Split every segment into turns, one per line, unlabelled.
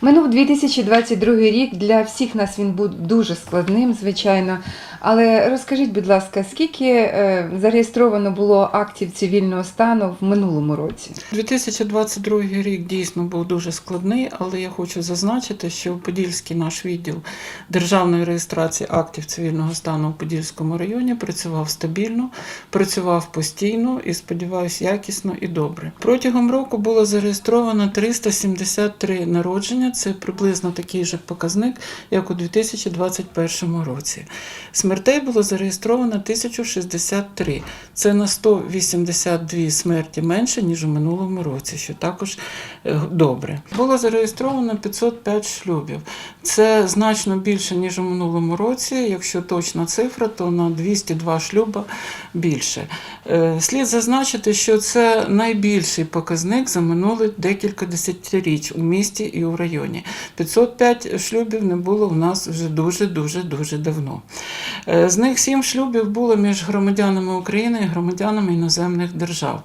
Минув 2022 рік. Для всіх нас він був дуже складним, звичайно. Але розкажіть, будь ласка, скільки е, зареєстровано було актів цивільного стану в минулому році?
2022 рік дійсно був дуже складний, але я хочу зазначити, що Подільський наш відділ державної реєстрації актів цивільного стану у Подільському районі працював стабільно, працював постійно і, сподіваюся, якісно і добре. Протягом року було зареєстровано 373 народження. Це приблизно такий же показник, як у 2021 році. Смертей було зареєстровано 1063. Це на 182 смерті менше, ніж у минулому році, що також е, добре. Було зареєстровано 505 шлюбів. Це значно більше, ніж у минулому році. Якщо точна цифра, то на 202 шлюба більше. Е, Слід зазначити, що це найбільший показник за минулі декілька десятиріч у місті і у районі. 505 шлюбів не було у нас вже дуже дуже давно. Е, З них сім шлюбів було між громадянами України і громадянами іноземних держав.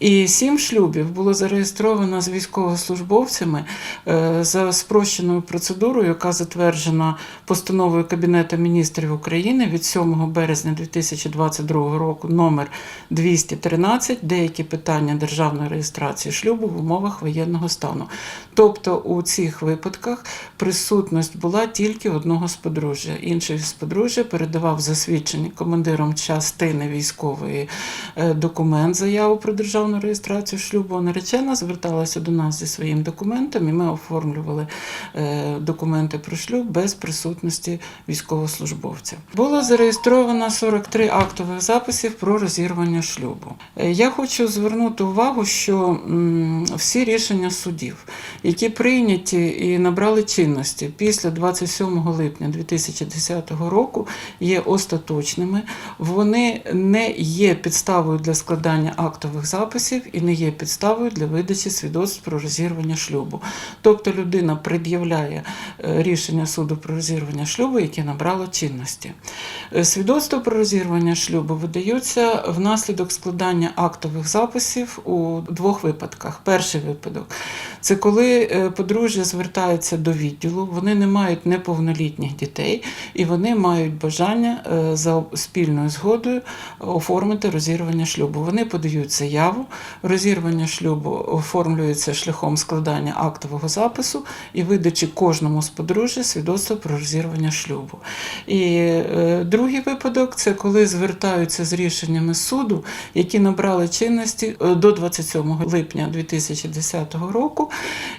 І сім шлюбів було зареєстровано з військовослужбовцями е, за спрощеною процедурою, яка затверджена постановою Кабінету міністрів України від 7 березня 2022 року номер 213 деякі питання державної реєстрації шлюбу в умовах воєнного стану. Тобто у цих випадках присутність була тільки одного з подружжя. Інший з подружжя передавав засвідчені командиром частини військової е, документ, заяву про державну реєстрацію шлюбу. Наречена зверталася до нас зі своїм документом, і ми оформлювали е, документи про шлюб без присутності військовослужбовця. Було зареєстровано 43 актових записів про розірвання шлюбу. Е, Я хочу звернути увагу, що всі рішення судів, які прийняті і набрали чинності після 27 липня 2010 року, є остаточними. Вони не є підставою для складання актових записів і не є підставою для видачі свідоцтв про розірвання шлюбу. Тобто людина пред'являє е, рішення суду про розірвання шлюбу, яке набрало чинності. Е, Свідоцтво про розірвання шлюбу видаються внаслідок складання актових записів у двох випадках. Перший випадок це коли е, подружжя звертається до відділу, вони не мають неповнолітніх дітей і вони мають бажання е, за спільною згодою оформити розірвання шлюбу. Вони подають заяву, розірвання шлюбу оформлюється шляхом складання актового запису і видачі кожному з подружжя свідоцтва про розірвання шлюбу. І е, другий випадок це коли звертаються з рішеннями суду, які набрали чинності е, до 27 липня 2010 року.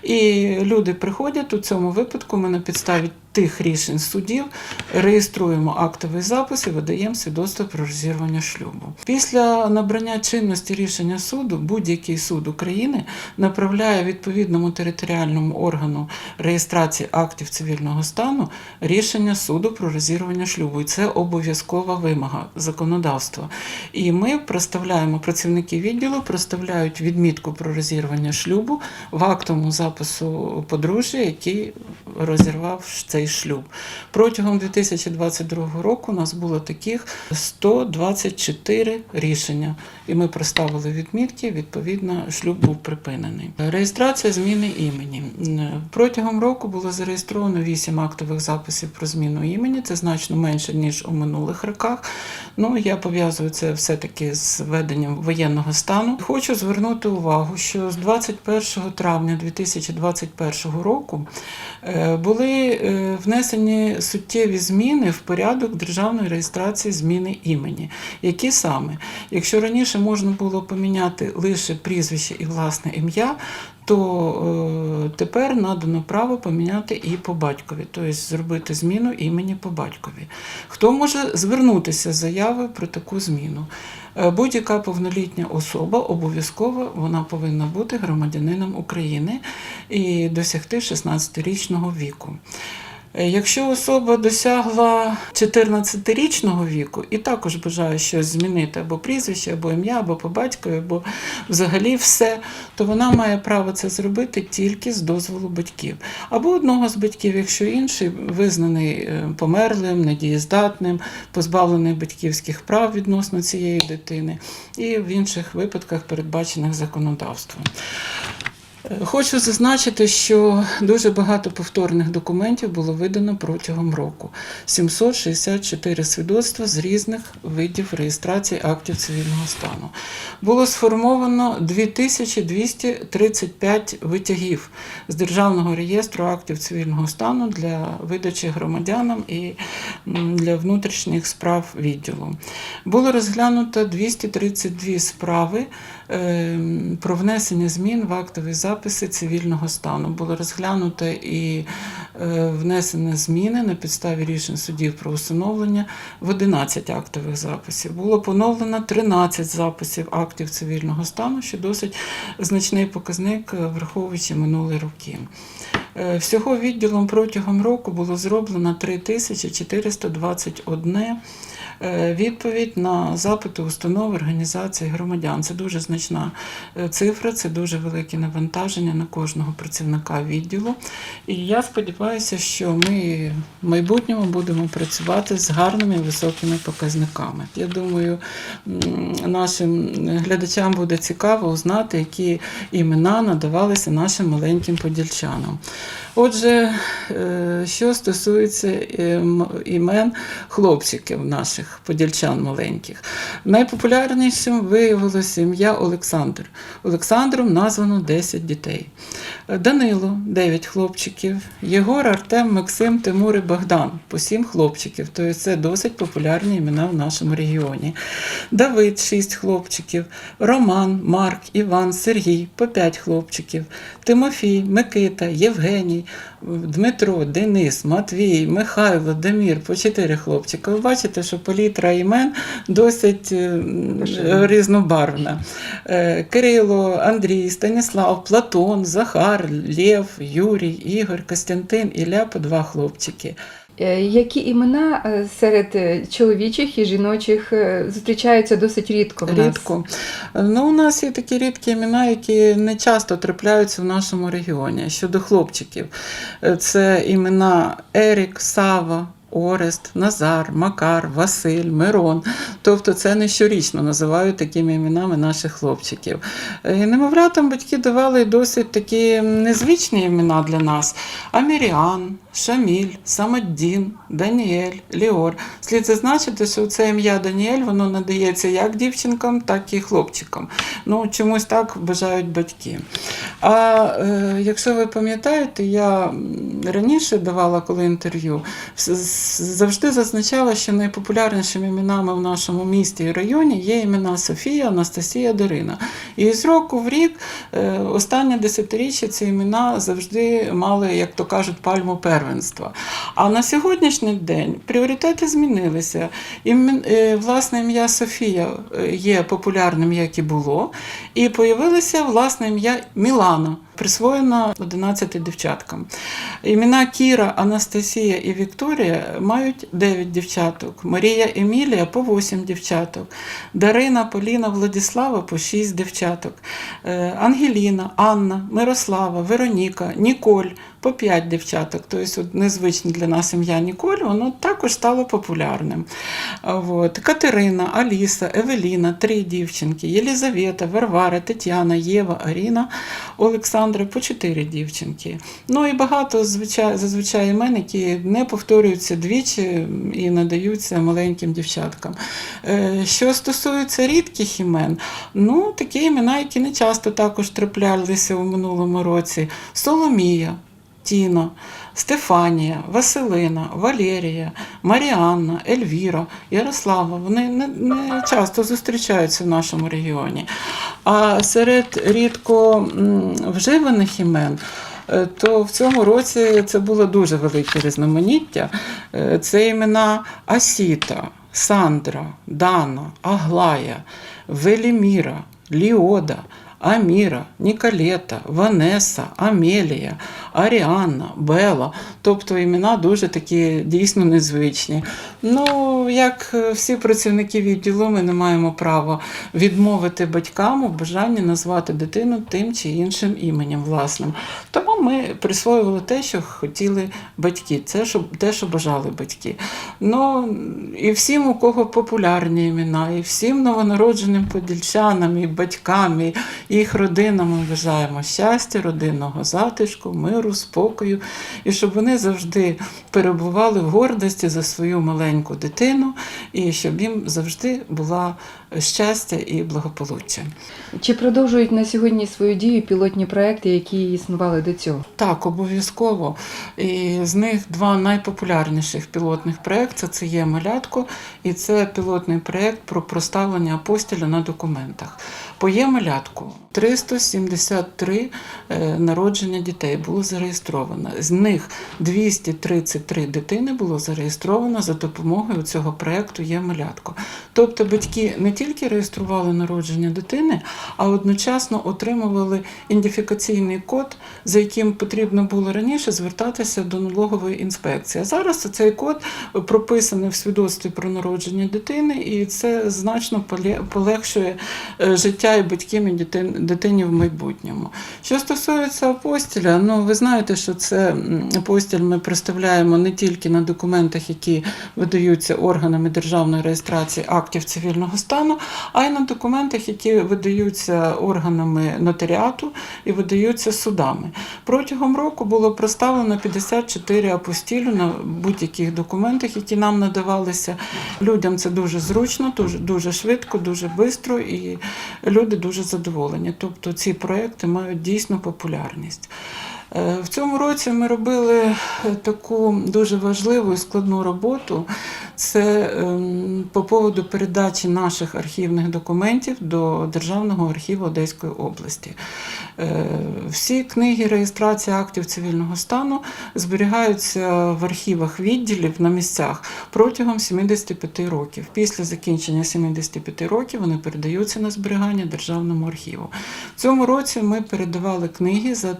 І люди приходять у цьому випадку. Ми на підставі тих рішень судів реєструємо актовий запис і видаємо свідоцтво про розірвання шлюбу. Після набрання чинності рішення суду будь-який суд України направляє відповідному територіальному органу реєстрації актів цивільного стану рішення суду про розірвання шлюбу. І це обов'язкова вимога законодавства. І ми проставляємо працівники відділу, проставляють відмітку про розірвання шлюбу в актовому запису подружжя, який розірвав цей шлюб. Протягом 2022 року у нас було таких 124 рішення, і ми проставили відмітки. Відповідно, шлюб був припинений. Реєстрація зміни імені протягом року було зареєстровано 8 актових записів про зміну імені. Це значно менше ніж у минулих роках. Ну я пов'язую це все таки з введенням воєнного стану. Хочу звернути увагу, що з 21 травня 2021 року е, були е, внесені суттєві зміни в порядок державної реєстрації зміни імені. Які саме, якщо раніше можна було поміняти лише прізвище і власне ім'я, то е, тепер надано право поміняти і по батькові, тобто зробити зміну імені по батькові. Хто може звернутися з заявою про таку зміну? Е, Будь-яка повнолітня особа обов'язково вона повинна бути громадянином України і досягти 16-річного віку. Е, Якщо особа досягла 14-річного віку і також бажає щось змінити або прізвище, або ім'я, або по батькові, або взагалі все, то вона має право це зробити тільки з дозволу батьків. Або одного з батьків, якщо інший визнаний е, померлим, недієздатним, позбавлений батьківських прав відносно цієї дитини, і в інших випадках передбачених законодавством. Хочу зазначити, що дуже багато повторних документів було видано протягом року. 764 свідоцтва з різних видів реєстрації актів цивільного стану. Було сформовано 2235 витягів з Державного реєстру актів цивільного стану для видачі громадянам і для внутрішніх справ відділу. Було розглянуто 232 справи е, про внесення змін в актові записи цивільного стану. Було розглянуто і е, внесено зміни на підставі рішень судів про усиновлення в 11 актових записів. Було поновлено 13 записів актів цивільного стану, що досить значний показник, е, враховуючи минулі роки. Е, Всього відділом протягом року було зроблено 3421 е, відповідь на запити установ, організацій, громадян. Це дуже значна е, цифра, це дуже велике навантаження на кожного працівника відділу. І я сподіваюся, що ми в майбутньому будемо працювати з гарними високими показниками. Я думаю, нашим глядачам буде цікаво узнати, які імена надавалися нашим маленьким подільчанам. Отже, е, що стосується е, імен хлопчиків наших подільчан маленьких, найпопулярнішим виявилося ім'я Олександр. Олександром названо 10 дітей. Данило 9 хлопчиків, Єгор, Артем, Максим, Тимур і Богдан по 7 хлопчиків. Тобто це досить популярні імена в нашому регіоні. Давид 6 хлопчиків, Роман, Марк, Іван, Сергій по 5 хлопчиків, Тимофій, Микита, Євгеній, Дмитро, Денис, Матвій, Михайло, Демір по чотири хлопчика. Ви бачите, що палітра імен досить е,
Поширена.
різнобарвна. Е, Кирило, Андрій, Станіслав, Платон, Захар, Лєв, Юрій, Ігор, Костянтин, Ілля по два хлопчики.
Е, Які імена е, серед е, чоловічих і жіночих зустрічаються досить рідко в нас?
Рідко. Ну, у нас є такі рідкі імена, які не часто трапляються в нашому регіоні. Щодо хлопчиків, це імена Ерік, Сава. Орест, Назар, Макар, Василь, Мирон. Тобто це не щорічно називають такими іменами наших хлопчиків. Е, немовлятам батьки давали досить такі незвичні імена для нас: Аміріан, Шаміль, Самаддін, Даніель, Ліор. Слід зазначити, що це ім'я Даніель воно надається як дівчинкам, так і хлопчикам. Ну, чомусь так бажають батьки. А е, якщо ви пам'ятаєте, я раніше давала коли інтерв'ю, с- завжди зазначала, що найпопулярнішими іменами в нашому місті і районі є імена Софія, Анастасія, Дарина. І з року в рік, е, останнє десятиріччя, ці імена завжди мали, як то кажуть, пальму первенства. А на сьогоднішній день пріоритети змінилися. Імен, е, власне ім'я Софія е, є популярним, як і було, і появилося власне ім'я Мілана. Присвоєно 11 дівчаткам. Імена Кіра, Анастасія і Вікторія мають 9 дівчаток. Марія Емілія по 8 дівчаток. Дарина, Поліна, Владіслава по 6 дівчаток. Е, Ангеліна, Анна, Мирослава, Вероніка, Ніколь по 5 дівчаток. Тобто от незвичне для нас ім'я Ніколь, воно також стало популярним. От. Катерина, Аліса, Евеліна, три дівчинки, Єлізавета, Варвара, Тетяна, Єва, Аріна, Олександра по чотири дівчинки. Ну і багато зазвичай імен, які не повторюються двічі і надаються маленьким дівчаткам. Е, Що стосується рідких імен, ну такі імена, які не часто також траплялися у минулому році: Соломія. Тіна, Стефанія, Василина, Валерія, Маріанна, Ельвіра, Ярослава. Вони не, не часто зустрічаються в нашому регіоні. А серед рідко вживаних імен. е, То в цьому році це було дуже велике різноманіття. Е, Це імена Асіта, Сандра, Дана, Аглая, Веліміра, Ліода, Аміра, Нікалета, Ванеса, Амелія, Аріанна, Бела. Тобто імена дуже такі дійсно незвичні. Ну, як всі працівники відділу, ми не маємо права відмовити батькам у бажанні назвати дитину тим чи іншим іменем власним. Ми присвоювали те, що хотіли батьки, це, що, те, що бажали батьки. Ну, і всім, у кого популярні імена, і всім новонародженим подільчанам, і батькам, і їх родинам ми бажаємо щастя, родинного затишку, миру, спокою, і щоб вони завжди перебували в гордості за свою маленьку дитину, і щоб їм завжди була щастя і благополуччя.
Чи продовжують на сьогодні свою дію пілотні проекти, які існували до цього?
Так, обов'язково. І з них два найпопулярніших пілотних проекти це є малятко, і це пілотний проект про проставлення апостіля на документах. По є малятку 373 е, народження дітей було зареєстровано. З них 233 дитини було зареєстровано за допомогою цього проекту є малятко. Тобто батьки не тільки реєстрували народження дитини, а одночасно отримували ідентифікаційний код, за яким потрібно було раніше звертатися до налогової інспекції. А зараз цей код прописаний в свідоцтві про народження дитини, і це значно полегшує е, життя і батькам і дитин- дитині в майбутньому. Що стосується апостіля, ну ви знаєте, що це апостіль ми представляємо не тільки на документах, які видаються органами державної реєстрації актів цивільного стану, а й на документах, які видаються органами нотаріату і видаються судами. Протягом року було проставлено 54 апостілю на будь-яких документах, які нам надавалися. Людям це дуже зручно, дуже, дуже швидко, дуже швидко, і люди дуже задоволені. Тобто ці проекти мають дійсно популярність. Е, В цьому році ми робили е, таку дуже важливу і складну роботу. Це ем, по поводу передачі наших архівних документів до Державного архіву Одеської області. Е, Всі книги реєстрації актів цивільного стану зберігаються в архівах відділів на місцях протягом 75 років. Після закінчення 75 років вони передаються на зберігання Державному архіву. В цьому році ми передавали книги за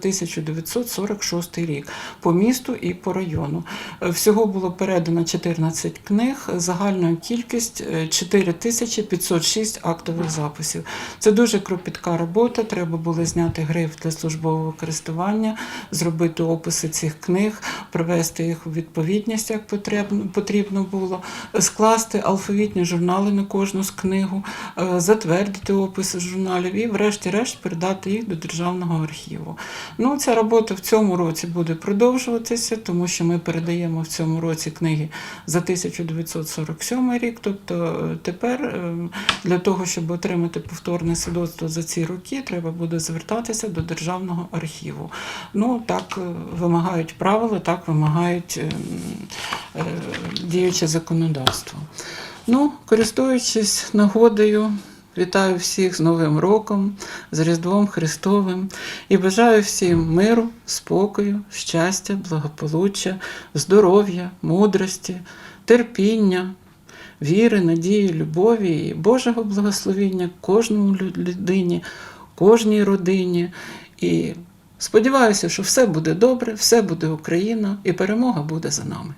1946 рік по місту і по району. Е, Всього було передано 14 книг, загальна кількість е, 4506 актових записів. Це дуже кропітка робота. Треба було зняти гриф для службового користування, зробити описи цих книг, привести їх у відповідність, як потрібно, потрібно було, скласти алфавітні журнали на кожну з книгу, е, затвердити описи журналів і, врешті-решт, передати їх до Державного архіву. Ну, ця робота в цьому році буде продовжуватися, тому що ми передаємо в цьому році книги за 1947 рік. Тобто е, тепер е, для того, щоб отримати повторне свідоцтво за ці роки, треба буде звертатися до Державного архіву. Ну, так е, вимагають правила, так вимагають е, е, діюче законодавство. Ну, користуючись нагодою, вітаю всіх з Новим роком, з Різдвом Христовим і бажаю всім миру, спокою, щастя, благополуччя, здоров'я, мудрості, терпіння, віри, надії, любові і Божого благословіння кожному людині, кожній родині. І сподіваюся, що все буде добре, все буде Україна, і перемога буде за нами.